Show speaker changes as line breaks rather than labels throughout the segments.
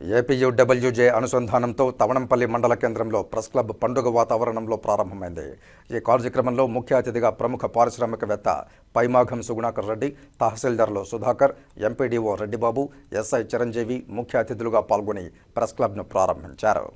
APUWJ అనుసంధానంతో Thavanampalli మండల కేంద్రంలో press club పండుగ వాతావరణంలో ప్రారంభమైంది. ఈ కార్యక్రమంలో ముఖ్య అతిథిగా ప్రముఖ పారిశ్రామికవేత్త పైమాఘం సుగుణాకర్ రెడ్డి తహసీల్దార్లు సుధాకర్ ఎంపీడీఓ రెడ్డిబాబు ఎస్ఐ చిరంజీవి ముఖ్య అతిథులుగా పాల్గొని ప్రెస్ క్లబ్ను ప్రారంభించారు.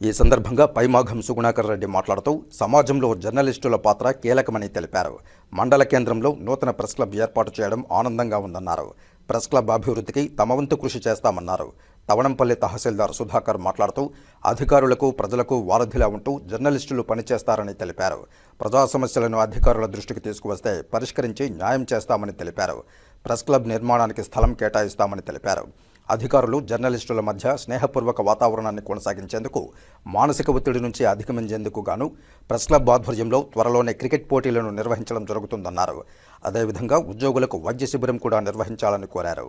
ఈ సందర్భంగా పైమాఘం సుగుణాకర్ రెడ్డి మాట్లాడుతూ సమాజంలో జర్నలిస్టుల పాత్ర కీలకమని తెలిపారు. మండల కేంద్రంలో నూతన ప్రెస్ క్లబ్ ఏర్పాటు చేయడం ఆనందంగా ఉందన్నారు. ప్రెస్ క్లబ్ అభివృద్ధికి తమ వంతు కృషి చేస్తామన్నారు. తవణంపల్లి తహసీల్దార్ సుధాకర్ మాట్లాడుతూ అధికారులకు ప్రజలకు వారధిలా ఉంటూ జర్నలిస్టులు పనిచేస్తారని తెలిపారు. ప్రజా సమస్యలను అధికారుల దృష్టికి తీసుకువస్తే పరిష్కరించి న్యాయం చేస్తామని తెలిపారు. ప్రెస్ క్లబ్ నిర్మాణానికి స్థలం కేటాయిస్తామని తెలిపారు. అధికారులు జర్నలిస్టుల మధ్య స్నేహపూర్వక వాతావరణాన్ని కొనసాగించేందుకు మానసిక ఒత్తిడి నుంచి అధిగమించేందుకు గాను ప్రెస్ క్లబ్ ఆధ్వర్యంలో త్వరలోనే క్రికెట్ పోటీలను నిర్వహించడం జరుగుతుందన్నారు. అదేవిధంగా ఉద్యోగులకు వైద్య శిబిరం కూడా నిర్వహించాలని కోరారు.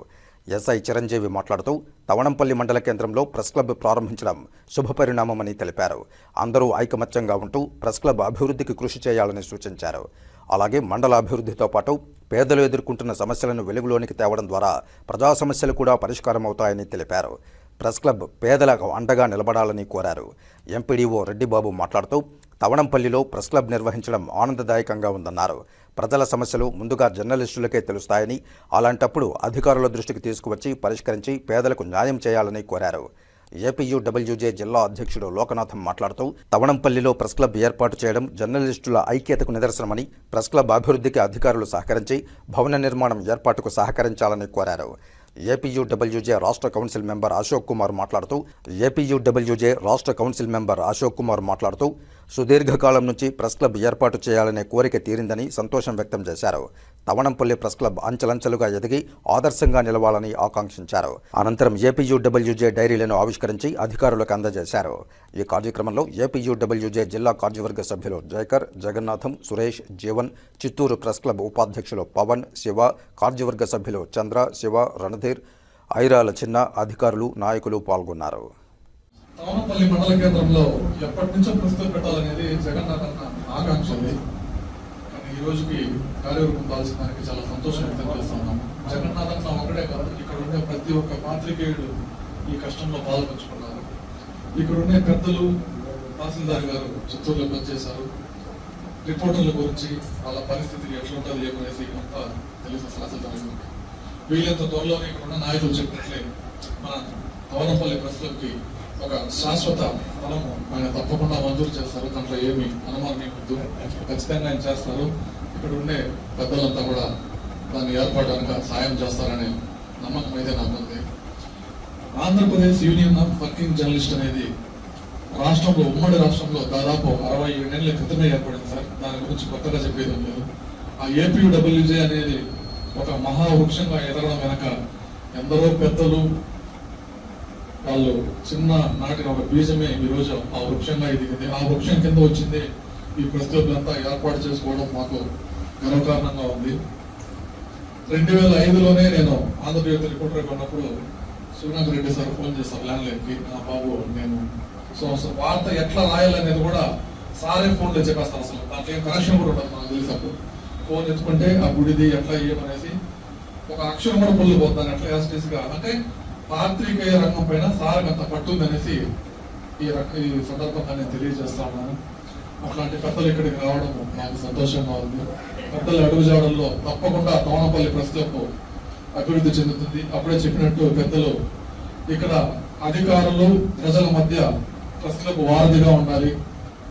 ఎస్ఐ చిరంజీవి మాట్లాడుతూ తవణంపల్లి మండల కేంద్రంలో ప్రెస్ క్లబ్ ప్రారంభించడం శుభపరిణామమని తెలిపారు. అందరూ ఐకమత్యంగా ఉంటూ ప్రెస్ క్లబ్ అభివృద్ధికి కృషి చేయాలని సూచించారు. అలాగే మండలాభివృద్ధితో పాటు పేదలు ఎదుర్కొంటున్న సమస్యలను వెలుగులోనికి తేవడం ద్వారా ప్రజా సమస్యలు కూడా పరిష్కారం అవుతాయని తెలిపారు. ప్రెస్ క్లబ్ పేదలకు అండగా నిలబడాలని కోరారు. ఎంపీడీఓ రెడ్డిబాబు మాట్లాడుతూ తవణంపల్లిలో ప్రెస్ క్లబ్ నిర్వహించడం ఆనందదాయకంగా ఉందన్నారు. ప్రజల సమస్యలు ముందుగా జర్నలిస్టులకే తెలుస్తాయని అలాంటప్పుడు అధికారుల దృష్టికి తీసుకువచ్చి పరిష్కరించి పేదలకు న్యాయం చేయాలని కోరారు. ఏపీయూడబ్ల్యూజే జిల్లా అధ్యక్షుడు లోకనాథం మాట్లాడుతూ తవణంపల్లిలో ప్రెస్ క్లబ్ ఏర్పాటు చేయడం జర్నలిస్టుల ఐక్యతకు నిదర్శనమని ప్రెస్ క్లబ్ అభివృద్ధికి అధికారులు సహకరించి భవన నిర్మాణం ఏర్పాటుకు సహకరించాలని కోరారు. ఏపీయూడబ్ల్యూజే రాష్ట్ర కౌన్సిల్ మెంబర్ అశోక్ కుమార్ మాట్లాడుతూ ఏపీయూడబ్ల్యూజే రాష్ట్ర కౌన్సిల్ మెంబర్ అశోక్ కుమార్ మాట్లాడుతూ సుదీర్ఘకాలం నుంచి ప్రెస్ క్లబ్ ఏర్పాటు చేయాలనే కోరిక తీరిందని సంతోషం వ్యక్తం చేశారు. తవణంపల్లి ప్రెస్ క్లబ్ అంచలంచలుగా ఎదిగి ఆదర్శంగా నిలవాలని ఆకాంక్షించారు. అనంతరం ఏపీయూడబ్ల్యూజే డైరీలను ఆవిష్కరించి అధికారులకు అందజేశారు. ఈ కార్యక్రమంలో ఏపీయూడబ్ల్యూజే జిల్లా కార్యవర్గ సభ్యులు జయకర్ జగన్నాథం సురేష్ జీవన్ చిత్తూరు ప్రెస్ క్లబ్ ఉపాధ్యక్షులు పవన్ శివ కార్యవర్గ సభ్యులు చంద్ర శివ రణధీర్ ఐరాల చిన్న అధికారులు నాయకులు పాల్గొన్నారు.
మండల కేంద్రంలో ఎప్పటి నుంచో ప్రస్తుతం పెట్టాలనేది జగన్నాథ్ అన్న ఆకాంక్ష రోజుకి కార్యరూపం దాల్చిన దానికి చాలా సంతోషం వ్యక్తం చేస్తున్నాం జగన్నాథ్ అన్న ఒకటే కాదు ఇక్కడ ఉండే ప్రతి ఒక్క పాత్రికేయుడు ఈ కష్టంలో పాల్పంచుకున్నారు. ఇక్కడ ఉండే పెద్దలు తహసీల్దార్ గారు చిత్తూరులో పనిచేశారు. రిపోర్టర్ల గురించి వాళ్ళ పరిస్థితి ఎట్లుంటుంది ఏమనేసి అంతా తెలుసు తహసీల్దార్ గారికి వీళ్ళంత త్వరలోనే ఇక్కడ ఉన్న నాయకులు చెప్పినట్లే మన పవనపల్లి ప్రజలకి ఒక శాశ్వత ఫలము ఆయన తప్పకుండా మంజూరు చేస్తారు. దాంట్లో ఏమి అనుమానం ఏమొద్దు ఖచ్చితంగా ఆయన చేస్తారు. ఇక్కడ ఉండే పెద్దలంతా కూడా దాన్ని ఏర్పడడానికి సాయం చేస్తారనే నమ్మకం అయితే నాకు ఉంది Andhra Pradesh union of working journalist అనేది రాష్ట్రంలో ఉమ్మడి రాష్ట్రంలో దాదాపు అరవై ఏడేళ్ళ క్రితమే ఏర్పడింది సార్. దాని గురించి కొత్తగా చెప్పేది లేదు. ఆ ఏపీడబ్ల్యూజే అనేది ఒక మహావృక్షంగా ఎదగడం వెనక ఎందరో పెద్దలు వాళ్ళు చిన్న నాటిన ఒక బీజమే ఈ రోజు ఆ వృక్షంగా ఎదిగింది. ఆ వృక్షం కింద వచ్చింది. ఈ ప్రస్తుతంతా అంతా ఏర్పాటు చేసుకోవడం మాకు గర్వకారణంగా ఉంది. రెండు వేల ఐదులోనే నేను ఆంధ్రజ్యోతి రిపోర్టర్గా ఉన్నప్పుడు శివనాథ్ రెడ్డి సార్ ఫోన్ చేశారు. ల్యాండ్ లైన్కి నా బాబు నేను సో అసలు వార్త ఎట్లా రాయాలనేది కూడా సారే ఫోన్లో చెప్పేస్తాను అసలు. దాంట్లో ఏం కనెక్షన్ కూడా ఉండదు నాకు తెలిసినప్పుడు ఫోన్ ఎత్తుకుంటే ఆ గుడిది ఎట్లా ఏమనేసి ఒక అక్షరం కూడా పుల్లు పోతాను ఎట్లా యాస్టీస్ అంటే పాత్రికేయ రంగం పైన సార్ అంత పట్టుందనేసి ఈ రక- ఈ సందర్భంగా నేను తెలియజేస్తా ఉన్నాను. అట్లాంటి పెద్దలు ఇక్కడికి రావడం నాకు సంతోషంగా ఉంది. పెద్దల అడుగుజాడల్లో తప్పకుండా తోనపల్లి ప్రెస్ క్లబ్ అభివృద్ధి చెందుతుంది. అప్పుడే చెప్పినట్టు పెద్దలు ఇక్కడ అధికారులు ప్రజల మధ్య ప్రెస్ క్లబ్ వారధిగా ఉండాలి.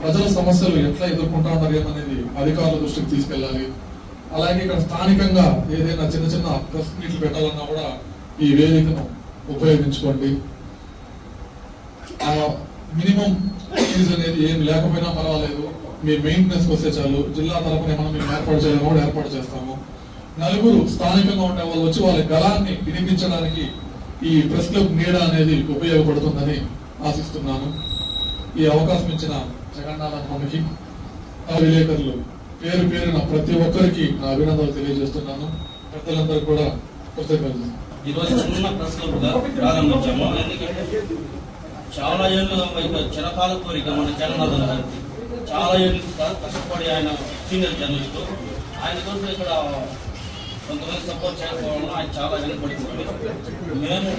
ప్రజల సమస్యలు ఎట్లా ఎదుర్కొంటా ఉన్నారు అనేది అధికారుల దృష్టికి తీసుకెళ్ళాలి. అలాగే ఇక్కడ స్థానికంగా ఏదైనా చిన్న చిన్న ప్రెస్ మీట్లు పెట్టాలన్నా కూడా ఈ వేదికను ఉపయోగించుకోండి. ఆ మినిమం ఫీజు అనేది ఏం లేకపోయినా పర్వాలేదు. మీ మెయింటెనెన్స్ వస్తే చాలు. జిల్లా తరపున మనం మేము ఏర్పాటు చేయాలని కూడా ఏర్పాటు చేస్తాము. నలుగురు స్థానికంగా ఉండే వాళ్ళు వచ్చి వాళ్ళ గలాన్ని వినిపించడానికి ఈ ప్రెస్ క్లబ్ నీడ అనేది ఉపయోగపడుతుందని ఆశిస్తున్నాను. ఈ అవకాశం ఇచ్చిన జగన్నాథ స్వామికి ఆ విలేకరులు పేరు పేరున ప్రతి ఒక్కరికి నా అభినందనలు తెలియజేస్తున్నాను. పెద్దలందరూ కూడా కృతజ్ఞతలు.
ఈరోజు చిన్న ప్రెస్ క్లబ్గా ప్రారంభించాము. ఎందుకంటే చాలా ఏళ్ళు చిరకాల కోరిక మన జగన్నాథన్ గారికి చాలా ఏళ్ళు సార్ కష్టపడి ఆయన సీనియర్ జర్నలిస్ట్. ఆయన కోసం ఇక్కడ కొంతమంది సపోర్ట్ చేయకపోవడం ఆయన చాలా వెనకబడిపోయింది మేము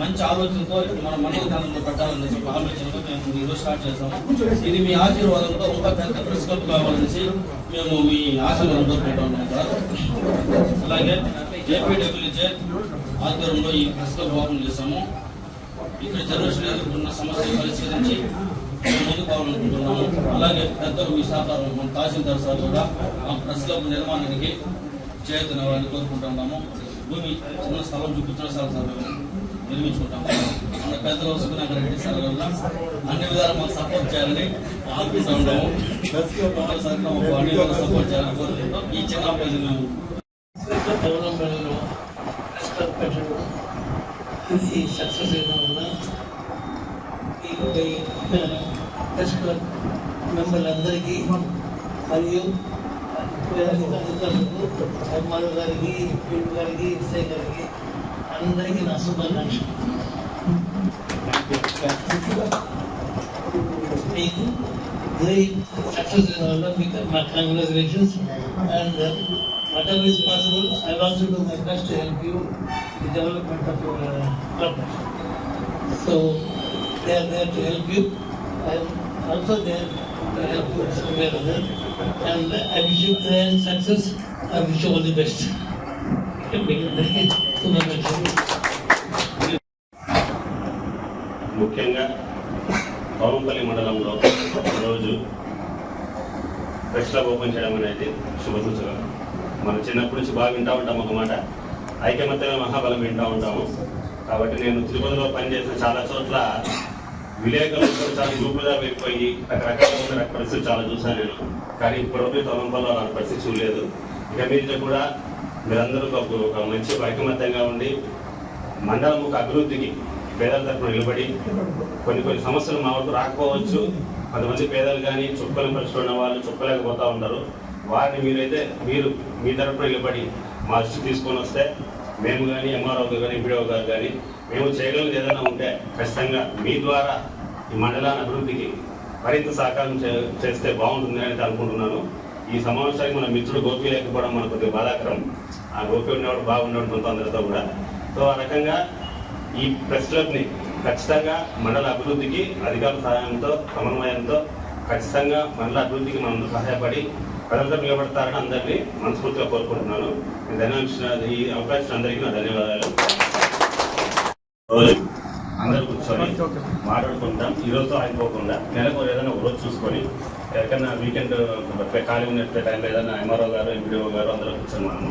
మంచి ఆలోచనతో ఇప్పుడు మన మండల కేంద్రంలో పెట్టాలని చెప్పి ఆలోచనతో మేము ఈరోజు స్టార్ట్ చేస్తాము ఇది మీ ఆశీర్వాదంతో ఒక పెద్ద ప్రెస్ క్లబ్ కావాలనేసి మేము మీ ఆశీర్వాదం కోరుకుంటున్నాం. సార్ అలాగే ఏపీడబ్ల్యూజే ఆధ్వర్యంలో ఈ ప్రెస్ క్లబ్ ఓపెన్ చేశాము. ఇక్కడ జర్నలిస్టులు ఎదుర్కొన్న సమస్యలు మేము ముందుకు పోవాలనుకుంటున్నాము అలాగే పెద్దలు మీ సహకారం మన తహసీల్దార్ సార్ కూడా ఆ ప్రెస్ క్లబ్ నిర్మాణానికి చేతున్న వారిని కోరుకుంటున్నాము భూమి చిన్న స్థలం చూపించిన సార్ సార్ మేము నిర్మించుకుంటాము మన పెద్దలు వస్తున్న రెడ్డి సార్ వల్ల అన్ని విధాలు మాకు సపోర్ట్ చేయాలని ఆలోచిస్తూ ఉంటాము అన్ని విధాలు సపోర్ట్ చేయాలని కోరుకుంటాం ఈ చిన్న అబ్బాయి మేము
డెవలప్మెంట్లో ప్రెస్ పెట్టడం ఇది సక్సెస్ అయిన వల్ల ఈ ప్రెస్ క్లబ్ మెంబర్లందరికీ మరియు అధికారులకు అమ్మారు గారికి పీడు గారికి ఎస్ఐ గారికి అందరికీ నా శుభాకాంక్షలు. మీకు great success in all of it. My congratulations. And uh, whatever is possible, I will also do my best to help you in the development of your uh, club. So they are there to help you. I am also there to help you somewhere or other. And I wish you grand success. I wish you all the best. శుభాకాంక్షలు
ముఖ్యంగా పవన్పల్లి మండలంలో రోజు press club open చేయడం అనేది శుభసూచకం మనం చిన్నప్పటి నుంచి బాగా వింటూ ఉంటాం ఒక మాట. మహాబలం వింటూ ఉంటాము. కాబట్టి నేను తిరుపతిలో పనిచేసిన చాలా చోట్ల విలేకరులతో చాలా గ్రూపులుగా వెళ్ళిపోయి రకరకాల ఉన్న పరిస్థితి చాలా చూసాను నేను. కానీ ఇప్పటివరకు తొలంపల్లో అలాంటి పరిస్థితి చూడలేదు. ఇక మీద కూడా మీరందరూ ఒక ఒక మంచి ఐకమత్యంగా ఉండి మండలం ఒక అభివృద్ధికి పేదల తరపున నిలబడి కొన్ని కొన్ని సమస్యలు మా వరకు రాకపోవచ్చు. కొంతమంది పేదలు కానీ చుక్కలు పరిస్థితి ఉన్న వాళ్ళు చుక్కలేకపోతూ ఉంటారు వారిని మీరైతే మీరు మీ తరపున నిలబడి మా దృష్టి తీసుకొని వస్తే మేము కానీ ఎంఆర్ఓ కానీ ఎంపీడీఓ గారు కానీ మేము చేయగలిగేది ఏదైనా ఉంటే ఖచ్చితంగా మీ ద్వారా ఈ మండలాన్ని అభివృద్ధికి మరింత సహకారం చే- చేస్తే బాగుంటుంది అని అనుకుంటున్నాను. ఈ సమావేశానికి మన మిత్రుడు గోపి లేకపోవడం మనకు కొద్దిగా బాధాకరం. ఆ గోపి ఉన్నవాడు బాగున్నాడు మనతో అందరితో కూడా. సో ఆ రకంగా ఈ ప్రెస్ క్లబ్ని ఖచ్చితంగా మండల అభివృద్ధికి అధికారుల సహాయంతో సమన్వయంతో ఖచ్చితంగా మండల అభివృద్ధికి మనం సహాయపడి ప్రజలతో నిలబడతారని అందరినీ మనస్ఫూర్తిగా కోరుకుంటున్నాను. ఈ ఈ అవకాశం అందరికీ నా ధన్యవాదాలు. అందరూ కూర్చొని మాట్లాడుకుంటాం ఈ రోజుతో ఆగిపోకుండా నెలకు ఏదైనా ఒక రోజు చూసుకొని ఎక్కడైనా వీకెండ్ ఖాళీ ఉన్నట్టు టైంలో ఏదైనా ఎంఆర్ఓ గారు ఎంపీడీఓ గారు అందరూ కూర్చొని మనము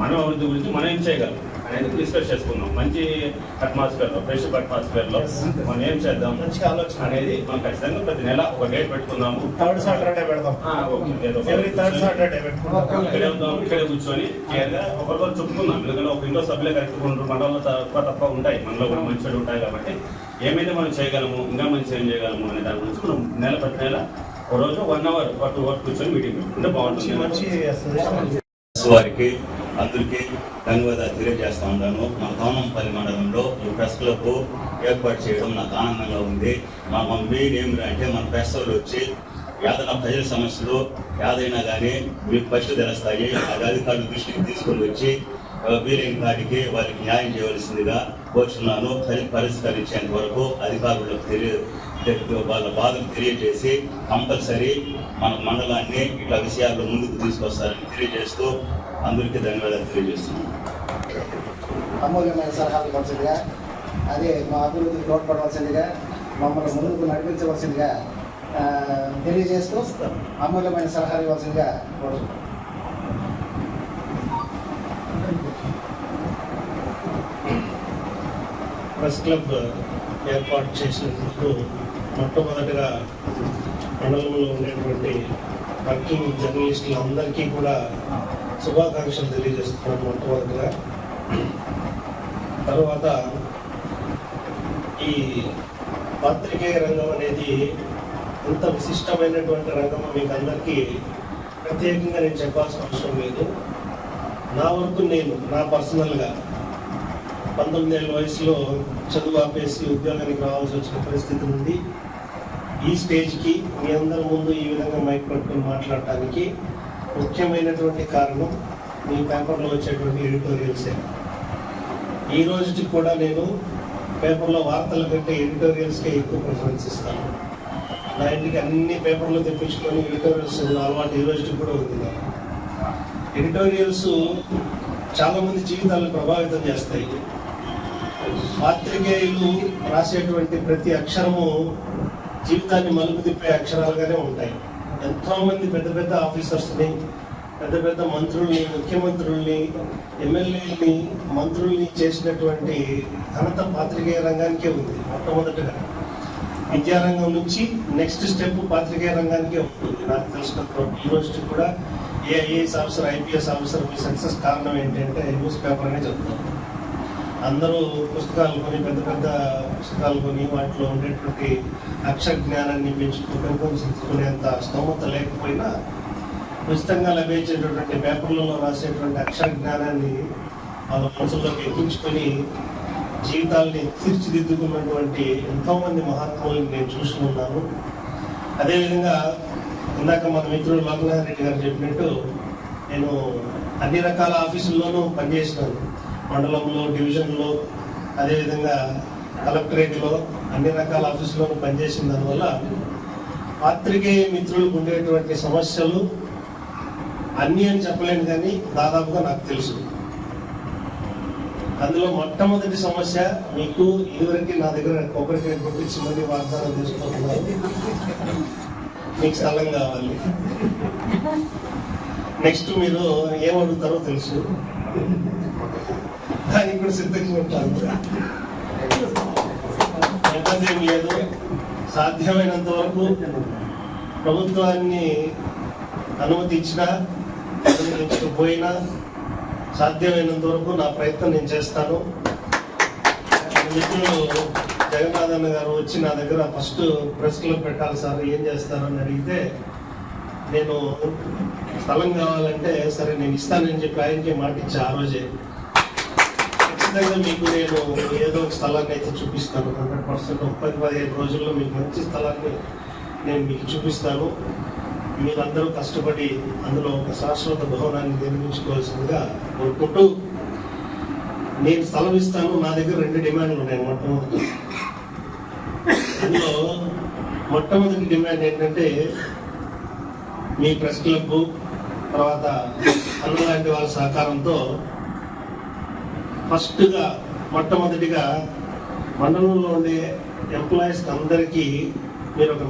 మనం అభివృద్ధి గురించి మనం ఏం చేయగలం? అనేది డిస్కస్ చేసుకుందాం? మంచి అట్మాస్ఫియర్లో ఫ్రెష్ అట్మాస్ఫియర్లో మనం ఏం చేద్దాం
మంచి ఆలోచన.
అనేది మనం ఖచ్చితంగా ప్రతి నెల ఒక డేట్ పెట్టుకుందాము.
థర్డ్ సాటర్డే పెడదాం. థర్డ్ సాటర్డే
ఇక్కడే ఉందాం ఇక్కడే కూర్చొని ఒకరితో చెప్పుకుందాం. ఎందుకంటే ఒక ఇంట్లో సభ్యులే కరెక్ట్ ఉంటారు మనలో తప్ప తప్ప ఉంటాయి. మనలో కూడా మంచి చెడు ఉంటాయి కాబట్టి ఏమైతే మనం చేయగలము ఇంకా మంచి ఏం చేయగలము అనే దాని గురించి మనం నెల ప్రతి నెల ఒక రోజు వన్ అవర్ ఒక టూ అవర్ కూర్చొని మీటింగ్ పెట్టుకుంటే బాగుంటుంది.
వారికి అందరికీ ధన్యవాదాలు తెలియజేస్తా ఉన్నాను. మన తోనంపల్లి మండలంలో ఈ ప్రెస్ క్లబ్ ఏర్పాటు చేయడం నాకు ఆనందంగా ఉంది. మా మమ్మీ మెయిన్ ఏమి అంటే మన ప్రెస్ వాళ్ళు వచ్చి ఏదైనా ప్రజల సమస్యలు ఏదైనా కానీ మీకు ఫస్ట్ తెలుస్తాయి అది అధికారుల దృష్టికి తీసుకొని వచ్చి వీలైన కాడికి వారికి న్యాయం చేయవలసిందిగా కోరుచున్నాను. పరిష్కరించేంత వరకు అధికారులకు తెలియ వాళ్ళ బాధలు తెలియజేసి కంపల్సరీ మన మండలాన్ని ఇట్లా విషయాల్లో ముందుకు తీసుకొస్తారని తెలియజేస్తూ అందరికీ ధన్యవాదాలు తెలియజేస్తున్నాను
అమూల్యమైన సలహాలు ఇవ్వాల్సిందిగా అదే మా అభివృద్ధికి తోడ్పడవలసిందిగా మమ్మల్ని ముందుకు నడిపించవలసిందిగా తెలియజేస్తూ అమూల్యమైన సలహాలు ఇవ్వాల్సిందిగా
ప్రెస్ క్లబ్ ఏర్పాటు చేసినందుకు మొట్టమొదటిగా మండలంలో ఉండేటువంటి వర్కింగ్ జర్నలిస్టులందరికీ కూడా శుభాకాంక్షలు తెలియజేస్తున్నాను మొట్టమొదటిగా. తర్వాత ఈ పాత్రికేయ రంగం అనేది ఇంత విశిష్టమైనటువంటి రంగం మీకు అందరికీ ప్రత్యేకంగా నేను చెప్పాల్సిన అవసరం లేదు. నా వరకు నేను నా పర్సనల్గా పంతొమ్మిదేళ్ళ వయసులో చదువు ఆపేసి ఉద్యోగానికి రావాల్సి వచ్చిన పరిస్థితి ఉంది. ఈ స్టేజ్కి మీ అందరి ముందు ఈ విధంగా మైక్ పట్టుకొని మాట్లాడటానికి ముఖ్యమైనటువంటి కారణం మీ పేపర్లో వచ్చేటువంటి ఎడిటోరియల్సే ఈ రోజుకి కూడా నేను పేపర్లో వార్తల కంటే ఎడిటోరియల్స్కే ఎక్కువ ప్రిఫరెన్స్ ఇస్తాను. నా ఇంటికి అన్ని పేపర్లు తెప్పించుకొని ఎడిటోరియల్స్ అలవాటు ఈ రోజుకి కూడా ఉంది ఎడిటోరియల్స్ చాలామంది జీవితాలను ప్రభావితం చేస్తాయి. పాత్రికేయులు రాసేటువంటి ప్రతి అక్షరము జీవితాన్ని మలుపు తిప్పే అక్షరాలుగానే ఉంటాయి. ఎంతో మంది పెద్ద పెద్ద ఆఫీసర్స్ని పెద్ద పెద్ద మంత్రుల్ని ముఖ్యమంత్రుల్ని ఎమ్మెల్యేలని మంత్రుల్ని చేసినటువంటి ఘనత పాత్రికేయ రంగానికే ఉంది మొట్టమొదటిగా. విద్యారంగం నుంచి నెక్స్ట్ స్టెప్ పాత్రికేయ రంగానికే ఉంటుంది. నాకు తెలిసినంత యూనివర్సిటీ ఈ కూడా ఏ ఐఏఎస్ ఆఫీసర్ ఐపీఎస్ ఆఫీసర్ మీ సక్సెస్ కారణం ఏంటంటే న్యూస్ పేపర్ అనే చెప్తారు. అందరూ పుస్తకాలు కొని పెద్ద పెద్ద పుస్తకాలు కొని వాటిలో ఉండేటువంటి అక్షర జ్ఞానాన్ని పెంచుకు పెంపొందించుకునేంత స్తోమత లేకపోయినా ఉచితంగా లభించేటటువంటి పేపర్లలో రాసేటువంటి అక్షర జ్ఞానాన్ని వాళ్ళ మనసులోకి ఎక్కించుకొని జీవితాల్ని తీర్చిదిద్దుకున్నటువంటి ఎంతోమంది మహాత్ములను నేను చూసి ఉన్నాను. అదేవిధంగా ఇందాక మన మిత్రుడు లోకనాథ్ రెడ్డి గారు చెప్పినట్టు నేను అన్ని రకాల ఆఫీసుల్లోనూ పనిచేసినాను మండలంలో డివిజన్లో అదేవిధంగా కలెక్టరేట్లో అన్ని రకాల ఆఫీసుల్లోనూ పనిచేసిన దానివల్ల పాత్రికేయ మిత్రులకు ఉండేటువంటి సమస్యలు అన్నీ అని చెప్పలేను కానీ దాదాపుగా నాకు తెలుసు. అందులో మొట్టమొదటి సమస్య మీకు ఇదివరకు నా దగ్గర కొబ్బరికాయ కొట్టించి మళ్ళీ వాగ్దానం తీసుకుంటున్నారు మీకు స్థలం కావాలి. నెక్స్ట్ మీరు ఏమడుగుతారో తెలుసు. దానికి కూడా సిద్ధంగా ఉంటాను ఇబ్బంది ఏం లేదు. సాధ్యమైనంత వరకు ప్రభుత్వాన్ని అనుమతించినా అనుమతించకపోయినా సాధ్యమైనంత వరకు నా ప్రయత్నం నేను చేస్తాను. మిత్రులు జగన్నాథన్ గారు వచ్చి నా దగ్గర ఫస్ట్ ప్రెస్ క్లబ్ పెట్టాలి సార్ ఏం చేస్తారని అడిగితే నేను స్థలం కావాలంటే సరే నేను ఇస్తానని చెప్పి ఆయనకి మాట ఇచ్చా ఆ రోజే. ఖచ్చితంగా మీకు నేను ఏదో ఒక స్థలాన్ని అయితే చూపిస్తాను. హండ్రెడ్ పర్సెంట్ ఒక పది పదిహేను రోజుల్లో మీకు మంచి స్థలాన్ని నేను మీకు చూపిస్తాను. మీరందరూ కష్టపడి అందులో ఒక శాశ్వత భవనాన్ని నిర్మించుకోవాల్సిందిగా కోరుకుంటూ నేను స్థలం ఇస్తాను. నా దగ్గర రెండు డిమాండ్లు ఉన్నాయి మొట్టమొదటి అందులో మొట్టమొదటి డిమాండ్ ఏంటంటే మీ ప్రెస్ క్లబ్ తర్వాత అన్న లాంటి వాళ్ళ సహకారంతో ఫస్ట్గా మొట్టమొదటిగా మండలంలో ఉండే ఎంప్లాయీస్కి అందరికీ మీరు ఒక